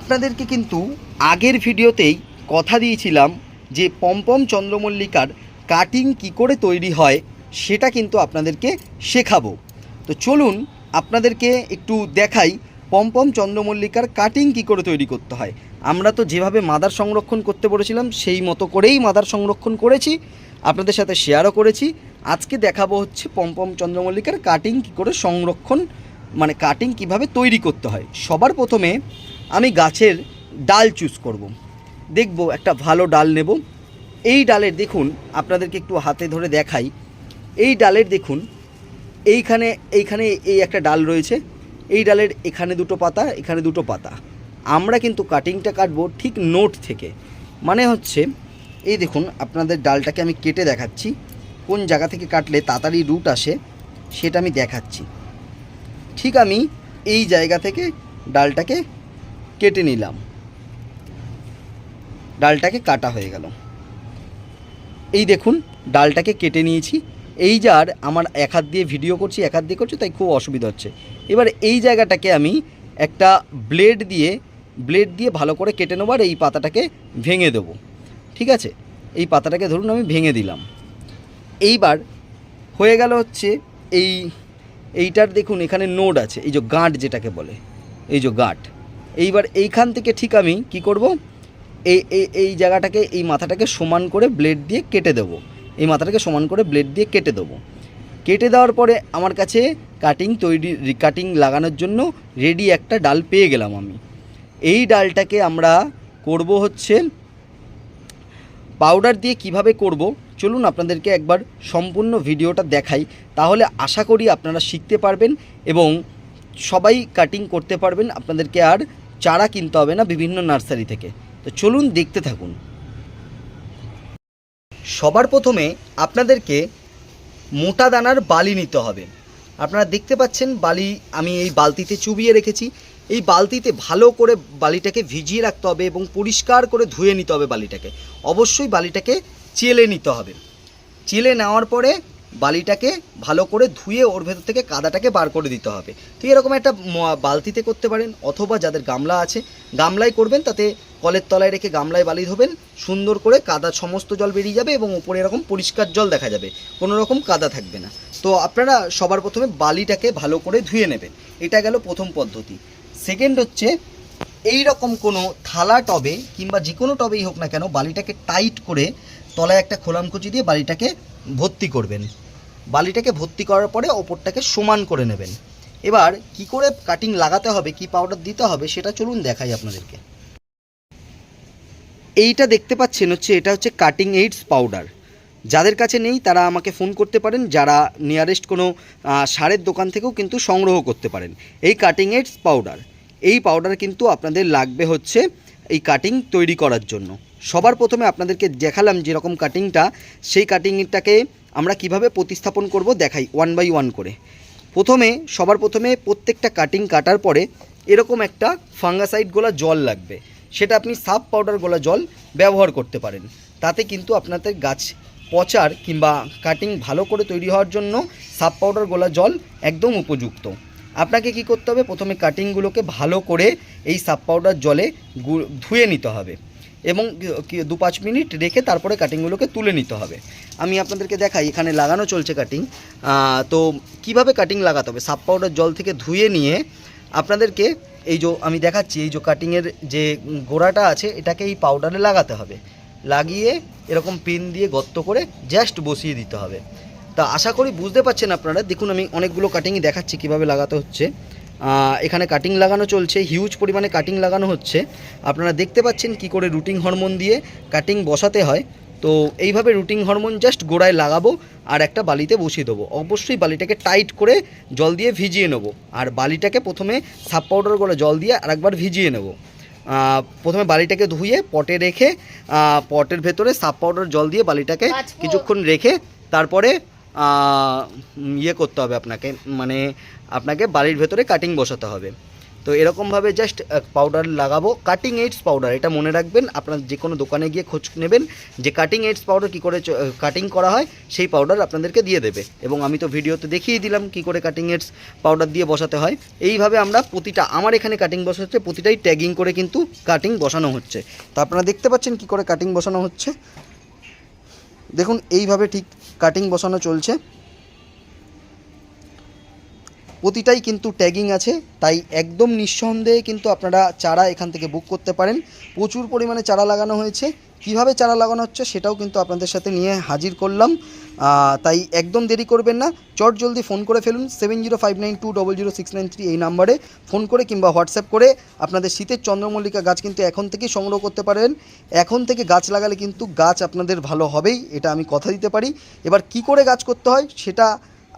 আপনাদেরকে কিন্তু আগের ভিডিওতেই কথা দিয়েছিলাম যে পম্পম চন্দ্রমল্লিকার কাটিং কি করে তৈরি হয়, সেটা কিন্তু আপনাদেরকে শেখাবো। তো চলুন আপনাদেরকে একটু দেখাই পম্পম চন্দ্রমল্লিকার কাটিং কি করে তৈরি করতে হয়। আমরা তো যেভাবে মাদার সংরক্ষণ করতে বলেছিলাম, সেই মতো করেই মাদার সংরক্ষণ করেছি, আপনাদের সাথে শেয়ারও করেছি। আজকে দেখাবো হচ্ছে পম্পম চন্দ্রমল্লিকার কাটিং কি করে সংরক্ষণ মানে কাটিং কীভাবে তৈরি করতে হয়। সবার প্রথমে আমি গাছের ডাল চুজ করব। দেখব, একটা ভালো ডাল নেব। এই ডালের দেখুন, আপনাদেরকে একটু হাতে ধরে দেখাই। এই ডালের দেখুন, এইখানে এইখানে এই একটা ডাল রয়েছে। এই ডালের এখানে দুটো পাতা, এখানে দুটো পাতা। আমরা কিন্তু কাটিংটা কাটবো ঠিক নোট থেকে। মানে হচ্ছে, এই দেখুন, আপনাদের ডালটাকে আমি কেটে দেখাচ্ছি। কোন জায়গা থেকে কাটলে তাড়াতাড়ি রুট আসে, সেটা আমি দেখাচ্ছি। ঠিক আমি এই জায়গা থেকে ডালটাকে কেটে নিলাম। ডালটাকে কাটা হয়ে গেল। এই দেখুন, ডালটাকে কেটে নিয়েছি। এই যার আমার এক হাত দিয়ে ভিডিও করছি, এক হাত দিয়ে করছি, তাই খুব অসুবিধা হচ্ছে। এবার এই জায়গাটাকে আমি একটা ব্লেড দিয়ে ব্লেড দিয়ে ভালো করে কেটে নেব আর এই পাতাটাকে ভেঙে দেবো। ঠিক আছে? এই পাতাটাকে ধরুন আমি ভেঙে দিলাম। এইবার হয়ে গেল হচ্ছে এই, এইটার দেখুন এখানে নোড আছে, এই যে গাঁট যেটাকে বলে, এই যে গাঁট। এইবার এইখান থেকে ঠিক আমি কি করব? এই এই এই জায়গাটাকে, এই মাথাটাকে সমান করে ব্লেড দিয়ে কেটে দেবো। এই মাথাটাকে সমান করে ব্লেড দিয়ে কেটে দেবো। কেটে দেওয়ার পরে আমার কাছে কাটিং তৈরি কাটিং লাগানোর জন্য রেডি একটা ডাল পেয়ে গেলাম আমি। এই ডালটাকে আমরা করব হচ্ছে পাউডার দিয়ে কীভাবে করব? চলুন আপনাদেরকে একবার সম্পূর্ণ ভিডিওটা দেখাই। তাহলে আশা করি আপনারা শিখতে পারবেন এবং সবাই কাটিং করতে পারবেন। আপনাদেরকে আর চারা কিনতে হবে না বিভিন্ন নার্সারি থেকে। তো চলুন দেখতে থাকুন। সবার প্রথমে আপনাদেরকে মোটা দানার বালি নিতে হবে। আপনারা দেখতে পাচ্ছেন বালি আমি এই বালতিতে চুবিয়ে রেখেছি। এই বালতিতে ভালো করে বালিটাকে ভিজিয়ে রাখতে হবে এবং পরিষ্কার করে ধুয়ে নিতে হবে বালিটাকে। অবশ্যই বালিটাকে চেলে নিতে হবে। চেলে নেওয়ার পরে বালিটাকে ভালো করে ধুয়ে ওর ভেতর থেকে কাদাটাকে বার করে দিতে হবে। তো এরকম একটা বালতিতে করতে পারেন অথবা যাদের গামলা আছে গামলায় করবেন, তাতে কলের তলায় রেখে গামলায় বালি ধোবেন, সুন্দর করে কাদা সমস্ত জল বেরিয়ে যাবে এবং উপরে এরকম পরিষ্কার জল দেখা যাবে, কোনো রকম কাদা থাকবে না। তো আপনারা সবার প্রথমে বালিটাকে ভালো করে ধুয়ে নেবেন। এটা গেল প্রথম পদ্ধতি। সেকেন্ড হচ্ছে এই রকম কোনো থালা টবে কিংবা যে কোনো টবেই হোক না কেন, বালিটাকে টাইট করে তলায় একটা খোলামকুচি দিয়ে বালিটাকে ভর্তি করবেন। বালিটাকে ভর্তি করার পরে ওপরটাকে সমান করে নেবেন। এবার কি করে কাটিং লাগাতে হবে, কি পাউডার দিতে হবে সেটা চলুন দেখাই আপনাদেরকে। এইটা দেখতে পাচ্ছেন হচ্ছে, এটা হচ্ছে কাটিং এইডস পাউডার যাদের কাছে নেই তারা আমাকে ফোন করতে পারেন, যারা নিয়ারেস্ট কোনো সারের দোকান থেকেও কিন্তু সংগ্রহ করতে পারেন। এই কাটিং এইডস পাউডার এই পাউডার কিন্তু আপনাদের লাগবে হচ্ছে এই কাটিং তৈরি করার জন্য। সবার প্রথমে আপনাদেরকে দেখালাম যেরকম কাটিংটা সেই কাটিংটাকে আমরা কীভাবে প্রতিস্থাপন করব দেখাই ওয়ান বাই ওয়ান করে। প্রথমে, সবার প্রথমে প্রত্যেকটা কাটিং কাটার পরে এরকম একটা ফাঙ্গাসাইড গোলা জল লাগবে। সেটা আপনি সাব পাউডার গোলা জল ব্যবহার করতে পারেন। তাতে কিন্তু আপনাদের গাছ পচার কিংবা কাটিং ভালো করে তৈরি হওয়ার জন্য সাব পাউডার গোলা জল একদম উপযুক্ত। আপনাকে কি করতে হবে? প্রথমে কাটিংগুলোকে ভালো করে এই সাব পাউডার জলে ধুয়ে নিতে হবে। এবং দু পাঁচ মিনিট রেখে তারপরে কাটিংগুলোকে তুলে নিতে হবে। আমি আপনাদেরকে দেখাই, এখানে লাগানো চলছে কাটিং তো কীভাবে কাটিং লাগাতে হবে? সাব পাউডার জল থেকে ধুয়ে নিয়ে আপনাদেরকে এই যে আমি দেখাচ্ছি, এই যে কাটিংয়ের যে গোড়াটা আছে, এটাকে এই পাউডারে লাগাতে হবে। লাগিয়ে এরকম পিন দিয়ে গর্ত করে জাস্ট বসিয়ে দিতে হবে। তা আশা করি বুঝতে পারছেন আপনারা। দেখুন, আমি অনেকগুলো কাটিংই দেখাচ্ছি কীভাবে লাগাতে হচ্ছে। এখানে কাটিং লাগানো চলছে হিউজ পরিমাণে কাটিং লাগানো হচ্ছে। আপনারা দেখতে পাচ্ছেন কি করে রুটিং হরমোন দিয়ে কাটিং বসাতে হয়। তো এইভাবে রুটিং হরমোন জাস্ট গোড়ায় লাগাবো আর একটা বালিতে বসিয়ে দেবো। অবশ্যই বালিটাকে টাইট করে জল দিয়ে ভিজিয়ে নেব। আর বালিটাকে প্রথমে সাব পাউডার করে জল দিয়ে আরেকবার ভিজিয়ে নেব। প্রথমে বালিটাকে ধুয়ে পটে রেখে পটের ভেতরে সাব পাউডার জল দিয়ে বালিটাকে কিছুক্ষণ রেখে তারপরে ইয়ে করতে হবে আপনাকে। মানে আপনাকে বাড়ির ভেতরে কাটিং বসাতে হবে। তো এরকমভাবে জাস্ট পাউডার লাগাবো। কাটিং এইডস পাউডার এটা মনে রাখবেন, আপনার যে কোনো দোকানে গিয়ে খোঁজ নেবেন যে কাটিং এইডস পাউডার কী করে কাটিং করা হয়, সেই পাউডার আপনাদেরকে দিয়ে দেবে। এবং আমি তো ভিডিওতে দেখিয়ে দিলাম কী করে কাটিং এইডস পাউডার দিয়ে বসাতে হয়। এইভাবে আমরা প্রতিটা, আমার এখানে কাটিং বসা হচ্ছে প্রতিটাই ট্যাগিং করে কিন্তু কাটিং বসানো হচ্ছে। তো আপনারা দেখতে পাচ্ছেন কী করে কাটিং বসানো হচ্ছে? দেখুন, এইভাবে ঠিক কাটিং বসানো চলছে। প্রতিটাই কিন্তু ট্যাগিং আছে, তাই একদম নিঃসন্দেহে কিন্তু আপনারা চারা এখান থেকে বুক করতে পারেন। প্রচুর পরিমাণে চারা লাগানো হয়েছে। কীভাবে চারা লাগানো হচ্ছে সেটাও কিন্তু আপনাদের সাথে নিয়ে হাজির করলাম। তাই একদম দেরি করবেন না। চট জলদি ফোন করে ফেলুন seven zero five nine two double zero six nine three এই নাম্বারে। ফোন করে কিংবা হোয়াটসঅ্যাপ করে আপনাদের শীতের চন্দ্রমল্লিকা গাছ কিন্তু এখন থেকেই সংগ্রহ করতে পারেন। এখন থেকে গাছ লাগালে কিন্তু গাছ আপনাদের ভালো হবেই, এটা আমি কথা দিতে পারি। এবার কি করে গাছ করতে হয় সেটা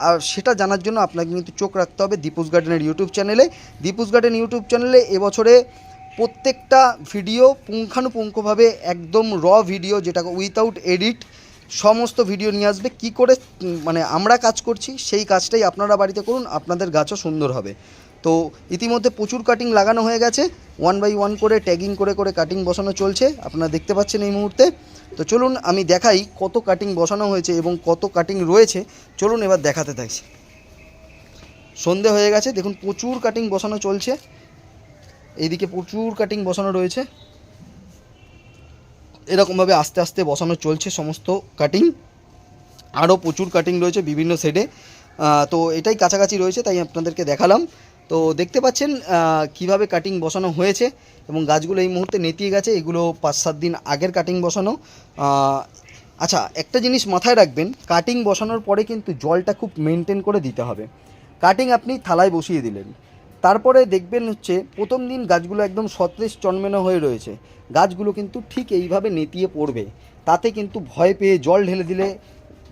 আর সেটা জানার জন্য আপনাকে কিন্তু চোখ রাখতে হবে দীপুস গার্ডেনের ইউটিউব চ্যানেলে। দীপুস গার্ডেন ইউটিউব চ্যানেলে এবছরে প্রত্যেকটা ভিডিও পুঙ্খানুপুঙ্খভাবে একদম র ভিডিও যেটা উইথাউট এডিট সমস্ত ভিডিও নিয়ে আসবে। কি করে মানে আমরা কাজ করছি সেই কাজটাই আপনারা বাড়িতে করুন, আপনাদের গাছও সুন্দর হবে। তো ইতিমধ্যে প্রচুর কাটিং লাগানো হয়ে গেছে। ওয়ান বাই ওয়ান করে ট্যাগিং করে করে কাটিং বসানো চলছে। আপনারা দেখতে পাচ্ছেন এই মুহূর্তে। তো চলুন আমি দেখাই কত কাটিং বসানো হয়েছে এবং কত কাটিং রয়েছে। চলুন এবার দেখাতে থাকছি। সন্ধে হয়ে গেছে, দেখুন প্রচুর কাটিং বসানো চলছে। এইদিকে প্রচুর কাটিং বসানো রয়েছে। এরকমভাবে আস্তে আস্তে বসানো চলছে সমস্ত কাটিং আরও প্রচুর কাটিং রয়েছে বিভিন্ন সেডে তো এটাই কাছাকাছি রয়েছে, তাই আপনাদেরকে দেখালাম। তো দেখতে পাচ্ছেন কীভাবে কাটিং বসানো হয়েছে এবং গাছগুলো এই মুহূর্তে নেতিয়ে গেছে। এগুলো পাঁচ সাত দিন আগের কাটিং বসানো। আচ্ছা একটা জিনিস মাথায় রাখবেন কাটিং বসানোর পরে কিন্তু জলটা খুব মেনটেন করে দিতে হবে। কাটিং আপনি থালায় বসিয়ে দিলেন। তারপরে দেখবেন হচ্ছে, প্রথম দিন গাছগুলো একদম সতেজ চনমেনো হয়ে রয়েছে। গাছগুলো কিন্তু ঠিক এইভাবে নেতিয়ে পড়বে। তাতে কিন্তু ভয় পেয়ে জল ঢেলে দিলে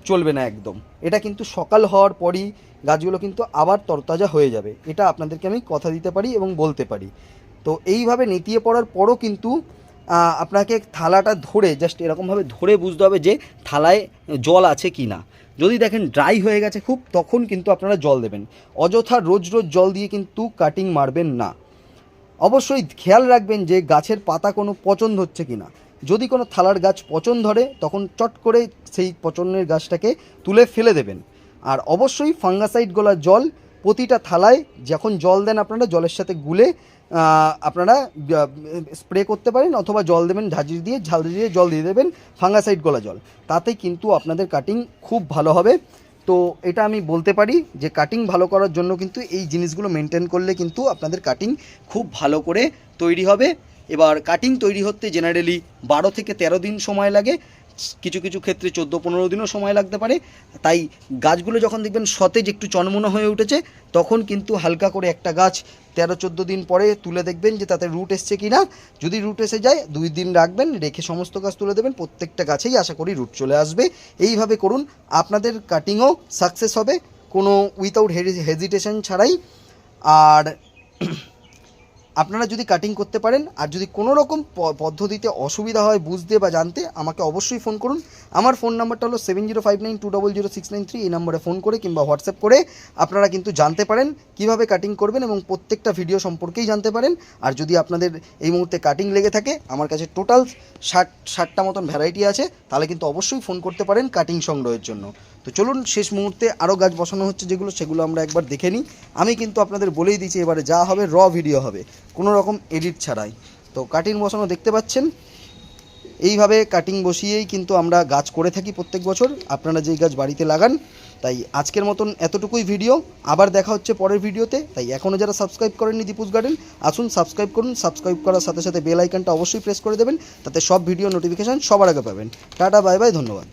চলবে না একদম। এটা কিন্তু সকাল হওয়ার পরই গাছগুলো কিন্তু আবার তরতাজা হয়ে যাবে। এটা আপনাদেরকে আমি কথা দিতে পারি এবং বলতে পারি। তো এইভাবে নেতিয়ে পড়ার পরও কিন্তু আপনাকে থালাটা ধরে জাস্ট এরকমভাবে ধরে বুঝতে হবে যে থালায় জল আছে কি না। যদি দেখেন ড্রাই হয়ে গেছে খুব, তখন কিন্তু আপনারা জল দেবেন। অযথা রোজ রোজ জল দিয়ে কিন্তু কাটিং মারবেন না। অবশ্যই খেয়াল রাখবেন যে গাছের পাতা কোনো পচন হচ্ছে কি না যদি কোনো থালার গাছ পচন ধরে, তখন চট করে সেই পচনের গাছটাকে তুলে ফেলে দেবেন। আর অবশ্যই ফাঙ্গাসাইড গোলা জল প্রতিটা থালায় যখন জল দেন আপনারা, জলের সাথে গুলে আপনারা স্প্রে করতে পারেন অথবা জল দেবেন ঝাঁঝি দিয়ে ঝাল দিয়ে জল দিয়ে দেবেন ফাঙ্গাসাইড গোলা জল। তাতে কিন্তু আপনাদের কাটিং খুব ভালো হবে। তো এটা আমি বলতে পারি যে কাটিং ভালো করার জন্য কিন্তু এই জিনিসগুলো মেনটেন করলে কিন্তু আপনাদের কাটিং খুব ভালো করে তৈরি হবে। এবার কাটিং তৈরি হতে জেনারেলি বারো থেকে তেরো দিন সময় লাগে, কিছু কিছু ক্ষেত্রে চোদ্দ পনেরো দিনও সময় লাগতে পারে। তাই গাছগুলো যখন দেখবেন সতেজ, একটু চনমনো হয়ে উঠেছে, তখন কিন্তু হালকা করে একটা গাছ তেরো চোদ্দ দিন পরে তুলে দেখবেন যে তাতে রুট এসছে কি না যদি রুট এসে যায়, দুই দিন রাখবেন, রেখে সমস্ত গাছ তুলে দেবেন, প্রত্যেকটা গাছেই আশা করি রুট চলে আসবে। এইভাবে করুন, আপনাদের কাটিংও সাকসেস হবে, কোনো উইথাউট হেজিটেশন ছাড়াই। আর আপনারা যদি কাটিং করতে পারেন আর যদি কোনো রকম পদ্ধতিতে অসুবিধা হয় বুঝতে বা জানতে, আমাকে অবশ্যই ফোন করুন। আমার ফোন নাম্বারটা হলো seven zero five nine two double zero six nine three এই নম্বরে ফোন করে কিংবা হোয়াটসঅ্যাপ করে আপনারা কিন্তু জানতে পারেন কীভাবে কাটিং করবেন এবং প্রত্যেকটা ভিডিও সম্পর্কেই জানতে পারেন। আর যদি আপনাদের এই মুহূর্তে কাটিং লেগে থাকে, আমার কাছে টোটাল ষাট, ষাটটা মতন ভ্যারাইটি আছে, তাহলে কিন্তু অবশ্যই ফোন করতে পারেন কাটিং সংগ্রহের জন্য। তো চলুন শেষ মুহূর্তে আরও গাছ বসানো হচ্ছে যেগুলো, সেগুলো আমরা একবার দেখে নিই। আমি কিন্তু আপনাদের বলেই দিয়েছি এবারে যা হবে র ভিডিও হবে, কোনো রকম এডিট ছাড়াই। তো কাটিং বসানো দেখতে পাচ্ছেন। এইভাবে কাটিং বসিয়েই কিন্তু আমরা গাছ করে থাকি প্রত্যেক বছর। আপনারা যেই গাছ বাড়িতে লাগান, তাই আজকের মতন এতটুকুই ভিডিও আবার দেখা হচ্ছে পরের ভিডিওতে তাই এখনও যারা সাবস্ক্রাইব করেননি দীপুস গার্ডেন আসুন সাবস্ক্রাইব করুন। সাবস্ক্রাইব করার সাথে সাথে বেল আইকনটা অবশ্যই প্রেস করে দেবেন। তাতে সব ভিডিও নোটিফিকেশান সবার আগে পাবেন। টাটা বাই বাই ধন্যবাদ।